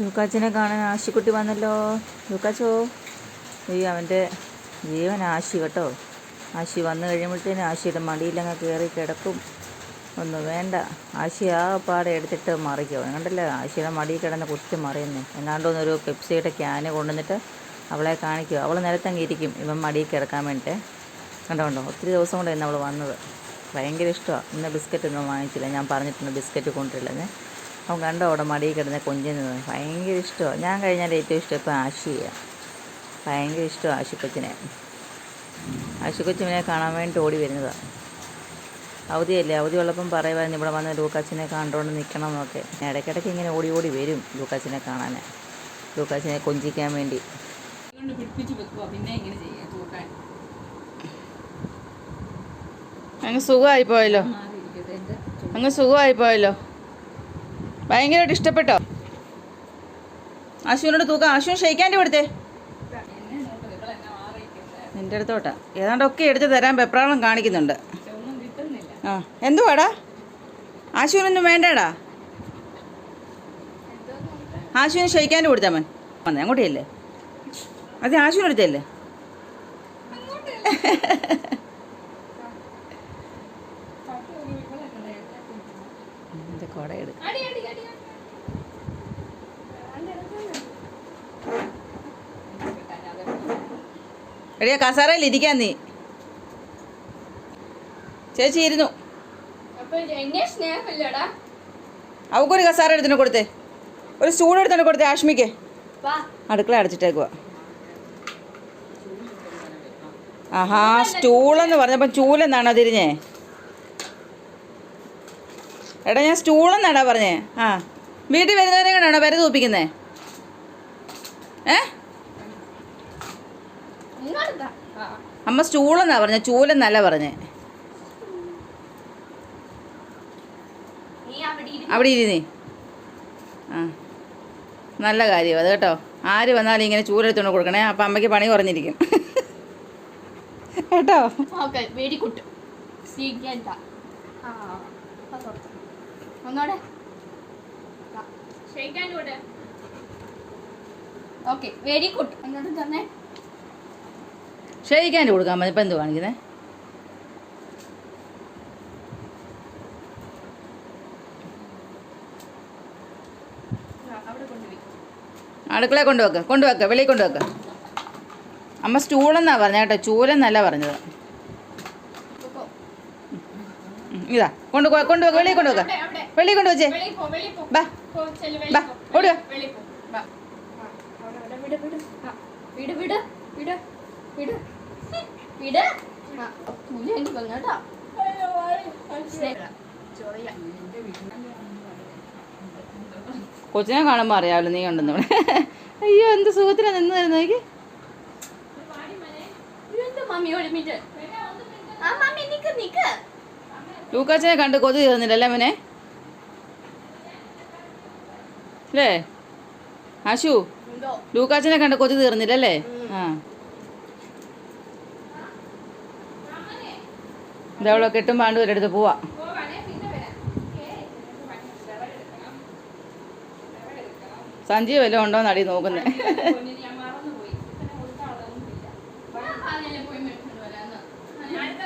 ലൂക്കാച്ചിനെ കാണാൻ ആശിക്കുട്ടി വന്നല്ലോ. ലൂക്കാച്ചോ ഈ അവന്റെ ജീവൻ ആശി കേട്ടോ. ആശി വന്നു കഴിയുമ്പോഴത്തേനും ആശിയുടെ മടിയിലങ്ങ് കയറി കിടക്കും. ഒന്നും വേണ്ട. ആശി ആ പാടെ എടുത്തിട്ട് മറിക്കോ. കണ്ടല്ലേ? ആശിയുടെ മടിയിൽ കിടന്ന് കുത്തി മറിയുന്നു. എങ്ങാണ്ടൊന്നൊരു പെപ്സിയുടെ ക്യാന് കൊണ്ടുവന്നിട്ട് അവളെ കാണിക്കും. അവൾ നിലത്തങ്ങ് ഇരിക്കും. ഇവൻ മടിയിൽ കിടക്കാൻ വേണ്ടിയിട്ട് കണ്ടോ കണ്ടോ? ഒത്തിരി ദിവസം കൊണ്ട് അവൾ വന്നത്. ഭയങ്കര ഇഷ്ടമാണ്. ഇന്ന് ബിസ്ക്കറ്റ് ഒന്നും വാങ്ങിച്ചില്ല. ഞാൻ പറഞ്ഞിട്ടുണ്ട് ബിസ്ക്കറ്റ് കൊണ്ടുവരില്ലെന്ന്. അവൻ കണ്ടോ അവിടെ മടിയിൽ കിടന്ന് കൊഞ്ചുന്നത് ഭയങ്കര ഇഷ്ടമാണ്. ഞാൻ കഴിഞ്ഞാൽ ഏറ്റവും ഇഷ്ടം ഇപ്പം ആശിയാണ്. ഭയങ്കര ഇഷ്ടമാണ് ആശുക്കൊച്ചിനെ. ആശുക്കൊച്ചിനെ കാണാൻ വേണ്ടി ഓടി വരുന്നതാണ് അവധിയല്ലേ? അവധി ഉള്ളപ്പം പറയുമായിരുന്നു ഇവിടെ വന്ന് ലൂക്കാച്ചിനെ കണ്ടുകൊണ്ട് നിൽക്കണം എന്നൊക്കെ. ഞാൻ ഇടയ്ക്കിടയ്ക്ക് ഇങ്ങനെ ഓടി ഓടി വരും ലൂക്കാച്ചിനെ കാണാൻ ലൂക്കാച്ചിനെ കൊഞ്ചിക്കാൻ വേണ്ടി. അങ്ങ് സുഖമായി പോയല്ലോ അങ്ങ് സുഖമായി പോയല്ലോ ഭയങ്കരമായിട്ട് ഇഷ്ടപ്പെട്ടോ? അശുവിനോട് തൂക്കാം. ആശുവിന് ഷെയ്ക്കാന്റെ കൊടുത്തേ. നിന്റെ അടുത്തോട്ടാ. ഏതാണ്ട് ഒക്കെ മാറിയിരിക്കട്ടെ നിന്റെ അടുത്തോട്ടാ ഏതാണ്ടൊക്കെ എടുത്ത് തരാൻ പെപ്രാളം കാണിക്കുന്നുണ്ട്. ആ എന്തുവാടാ? ആശുവിനൊന്നും വേണ്ടടാ. ആശുവിന് ഷെയ്ക്കാന്റെ കൊടുത്താൽ മൻ വന്നേ അങ്ങോട്ടേയല്ലേ? അത് ആശുവിന് എടുത്തല്ലേ എന്റെ കുട എടിയാ കസാരയിൽ ഇരിക്കാൻ നീ. ചേച്ചി ഇരുന്നു. അവക്കൊരു കസാര എടുത്തിട്ട് കൊടുത്തേ. ഒരു സ്റ്റൂൾ എടുത്തിട്ട് കൊടുത്തേ ആഷ്മിക്ക്. അടുക്കള അടച്ചിട്ടേക്കുക ആഹാ സ്റ്റൂളെന്ന് പറഞ്ഞപ്പം ചൂലെന്നാണോ തിരിഞ്ഞേ? എടാ ഞാൻ സ്റ്റൂളെന്നാടാ പറഞ്ഞേ? ആ. വീട്ടിൽ വരുന്നവരെ കൂടെയാണോ വരെ തൂപ്പിക്കുന്നേ? ഏ. അമ്മ സ്റ്റൂളെന്നാ പറഞ്ഞ ചൂലെന്നല്ല പറഞ്ഞേ. അവിടെ ഇരി. ഇരുന്നേ. ആ. നല്ല കാര്യം അത് കേട്ടോ. ആര് വന്നാലും ഇങ്ങനെ ചൂലെടുത്തോണ്ട് കൊടുക്കണേ അപ്പം അമ്മയ്ക്ക് പണി കുറഞ്ഞിരിക്കും. കേട്ടോ? ഓക്കെ വെരി ഗുഡ് എന്നോട് ആ അതോർത്ത്. ഒന്നോടെ ഷെയ്ക്കാൻ കൂടെ ഓക്കെ വെരി ഗുഡ് എന്നോട് തന്നെ ഷെയ്ക്കാന്റെ കൊടുക്കാൻ മതി. ഇപ്പം എന്ത് കാണിക്കുന്നേ? അടുക്കള കൊണ്ടുവെക്ക കൊണ്ടുവെക്ക വെളിയിൽ കൊണ്ടുവെക്ക്. അമ്മ സ്റ്റൂളെന്നാ പറഞ്ഞ കേട്ടോ ചൂലെന്നല്ല പറഞ്ഞത്. ഇതാ കൊണ്ടു കൊണ്ടുവെക്ക് വെളിയിൽ കൊണ്ടുവെക്ക്. വെളിയിൽ കൊണ്ടുവച്ചേ ബാ. ബാ. ഓടുക. വിട്, വിട്. പുലി എനിക്ക്. കൊച്ചിനെ കാണുമ്പോൾ അറിയാമല്ലോ നീ കണ്ടോ ഇവിടെ. അയ്യോ എന്ത് സുഖത്തിലാ നിന്ന് തരുന്ന എനിക്ക് ഇതെന്ത് മമ്മി? ഒരു മിനിറ്റ്. ആ മമ്മി നിക്ക് നിക്ക്. ലൂക്കാച്ചനെ കണ്ട് കൊതി തന്നില്ലല്ലേ അവനെ അല്ലേ? ആശു ലൂക്കാച്ചനെ കണ്ട് കൊതി തീർന്നില്ലല്ലേ ആ. ഇതവളെ കെട്ടും പാണ്ട് ഒരിടത്ത് പോവാ. സഞ്ജീവ് വല്ലതും ഉണ്ടോ നടി നോക്കുന്നേ. അടുത്ത